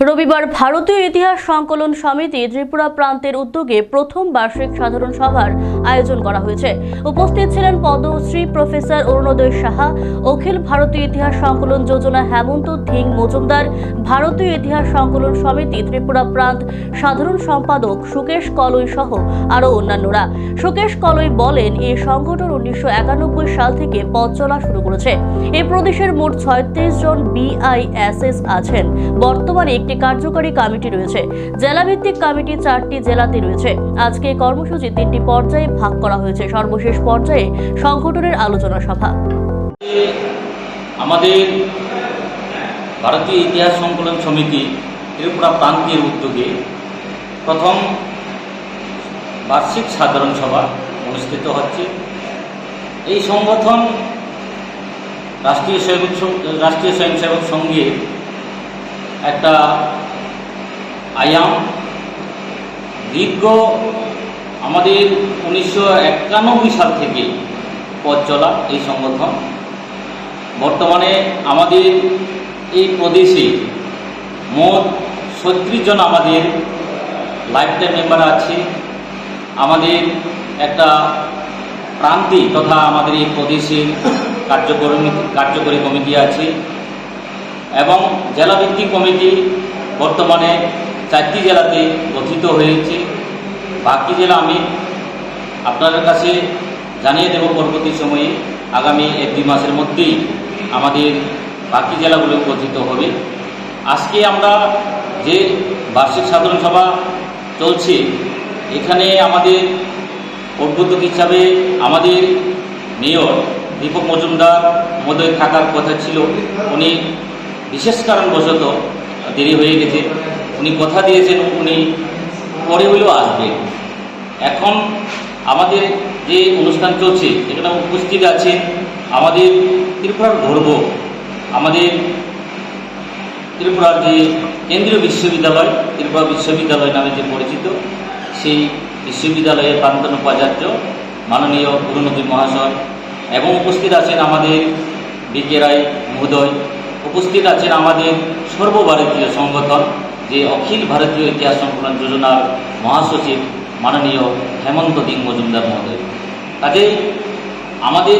রবিবার ভারতীয় ইতিহাস সংকলন সমিতি ত্রিপুরা প্রান্তের উদ্যোগে প্রথম বার্ষিক সাধারণ সভার আয়োজন করা হয়েছে। উপস্থিত ছিলেন পদ্মশ্রী প্রফেসর অরুণোদয় সাহা, অখিল ভারতীয় ইতিহাস সংকলন যোজনা হেমন্ত ধিং মজুমদার, ভারতীয় ইতিহাস সংকলন সমিতি ত্রিপুরা প্রান্ত সাধারণ সম্পাদক সুকেশ কলই সহ আরও অন্যান্যরা। সুকেশ কলই বলেন এই সংগঠন উনিশশো একানব্বই সাল থেকে পথ চলা শুরু করেছে। এ প্রদেশের মোট ছয়ত্রিশ জন বিআইএসএস আছেন। বর্তমানে একটি কার্যকরী কমিটি রয়েছে। জেলাভিত্তিক কমিটি চারটি জেলাতে রয়েছে। আজকে কর্মসূচি তিনটি পর্যায়ে ভাগ করা হয়েছে। সর্বশেষ পর্যায়ে সংগঠনের আলোচনা সভা। আমাদের ভারতীয় ইতিহাস সংকলন সমিতি ত্রিপুরা প্রান্তীয় উদ্যোগে প্রথম বার্ষিক সাধারণ সভা অনুষ্ঠিত হচ্ছে। এই সংগঠন রাষ্ট্রীয় স্বয়ং রাষ্ট্রীয় স্বয়ংসেবক সংঘে একটা আয়াম দীর্ঘ আমাদের উনিশশো একানব্বই সাল থেকে পথ চলা এই সংগঠন। বর্তমানে আমাদের এই প্রদেশে মোট ছত্রিশ জন আমাদের লাইফ টাইম মেম্বার আছে। আমাদের একটা প্রান্তি তথা আমাদের এই প্রদেশের কার্যকরী কার্যকরী কমিটি আছে। এবং জেলাভিত্তিক কমিটি বর্তমানে চারটি জেলাতে গঠিত হয়েছে। বাকি জেলা আমি আপনাদের কাছে জানিয়ে দেব পরবর্তী সময়ে, আগামী এক দুই মাসের মধ্যেই আমাদের বাকি জেলাগুলো গঠিত হবে। আজকে আমরা যে বার্ষিক সাধারণ সভা চলছে, এখানে আমাদের উদ্বোধক হিসাবে আমাদের মেয়র দীপক মজুমদার মহোদয় থাকার কথা ছিল। উনি বিশেষ কারণবশত দেরি হয়ে গেছে। উনি কথা দিয়েছেন, উনি পরে হলেও আসবেন এখন আমাদের যে অনুষ্ঠান চলছে এখানে উপস্থিত আছে আমাদের ত্রিপুরার গর্ব, আমাদের ত্রিপুরার যে কেন্দ্রীয় বিশ্ববিদ্যালয়, ত্রিপুরা বিশ্ববিদ্যালয় নামে যে পরিচিত, সেই বিশ্ববিদ্যালয়ের প্রান্তন উপাচার্য মাননীয় গুরুনদী মহাশয় এবং উপস্থিত আছেন আমাদের বি কে রায় মহোদয়। উপস্থিত আছেন আমাদের সর্বভারতীয় সংগঠন, যে অখিল ভারতীয় ইতিহাস সংকলন যোজনার মহাসচিব মাননীয় হেমন্ত দিং মজুমদার মহোদয়। কাজেই আমাদের